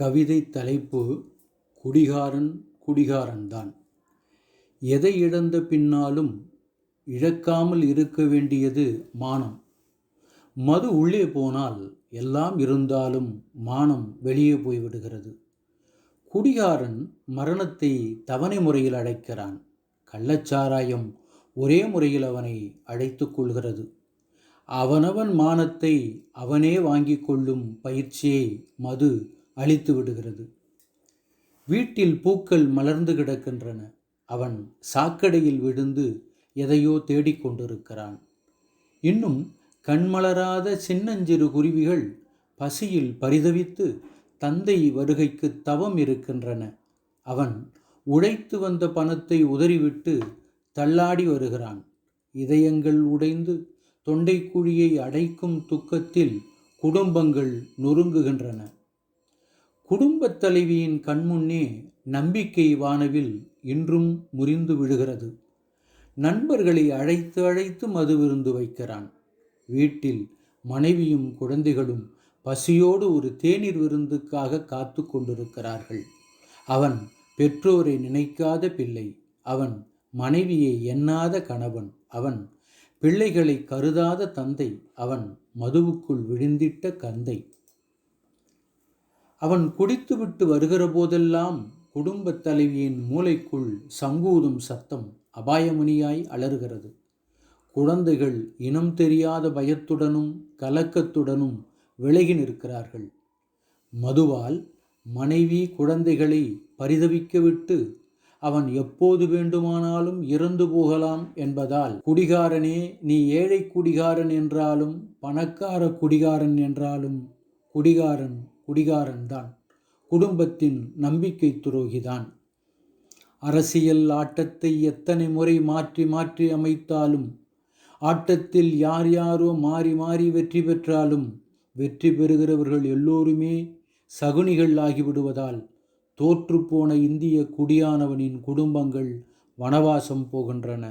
கவிதை தலைப்பு குடிகாரன் குடிகாரன்தான். எதை இழந்த பின்னாலும் இழக்காமல் இருக்க வேண்டியது மானம். மது உள்ளே போனால் எல்லாம் இருந்தாலும் மானம் வெளியே போய்விடுகிறது குடிகாரன் மரணத்தை தவணை முறையில் அழைக்கிறான். கள்ளச்சாராயம் ஒரே முறையில் அவனை அழைத்துக் கொள்கிறது. அவனவன் மானத்தை அவனே வாங்கிக் கொள்ளும் பயிற்சியை மது அழித்து விடுகிறது. வீட்டில் பூக்கள் மலர்ந்து கிடக்கின்றன. அவன் சாக்கடையில் விழுந்து எதையோ தேடிக்கொண்டிருக்கிறான் இன்னும் கண்மலராத சின்னஞ்சிறு குருவிகள் பசியில் பரிதவித்து தந்தை வருகைக்கு தவம் இருக்கின்றன. அவன் உழைத்து வந்த பணத்தை உதறிவிட்டு தள்ளாடி வருகிறான். இதயங்கள் உடைந்து தொண்டைக்குழியை அடைக்கும் துக்கத்தில் குடும்பங்கள் நொறுங்குகின்றன. குடும்பத் தலைவியின் கண்முன்னே நம்பிக்கை வானவில் இன்றும் முறிந்து விழுகிறது. நண்பர்களை அழைத்து அழைத்து மது விருந்து வைக்கிறான். வீட்டில் மனைவியும் குழந்தைகளும் பசியோடு ஒரு தேநீர் விருந்துக்காக காத்து கொண்டிருக்கிறார்கள். அவன் பெற்றோரை நினைக்காத பிள்ளை. அவன் மனைவியை எண்ணாத கணவன். அவன் பிள்ளைகளை கருதாத தந்தை. அவன் மதுவுக்குள் விழுந்திட்ட கந்தை. அவன் குடித்துவிட்டு வருகிற போதெல்லாம் குடும்பத் தலைவியின் மூளைக்குள் சங்கூதும் சத்தம் அபாயமணியாய் அலறுகிறது. குழந்தைகள் இனம் தெரியாத பயத்துடனும் கலக்கத்துடனும் விலகி நிற்கிறார்கள். மதுவால் மனைவி குழந்தைகளை பரிதவிக்க விட்டு அவன் எப்போது வேண்டுமானாலும் இறந்து போகலாம் என்பதால் குடிகாரனே நீ ஏழை குடிகாரன் என்றாலும் பணக்கார குடிகாரன் என்றாலும் குடிகாரன் குடிகாரன்தான். குடும்பத்தின் நம்பிக்கை துரோகிதான். அரசியல் ஆட்டத்தை எத்தனை முறை மாற்றி மாற்றி அமைத்தாலும் ஆட்டத்தில் யார் யாரோ மாறி மாறி வெற்றி பெற்றாலும் வெற்றி பெறுகிறவர்கள் எல்லோருமே சகுனிகள் ஆகிவிடுவதால் தோற்றுப்போன இந்திய குடியானவனின் குடும்பங்கள் வனவாசம் போகின்றன.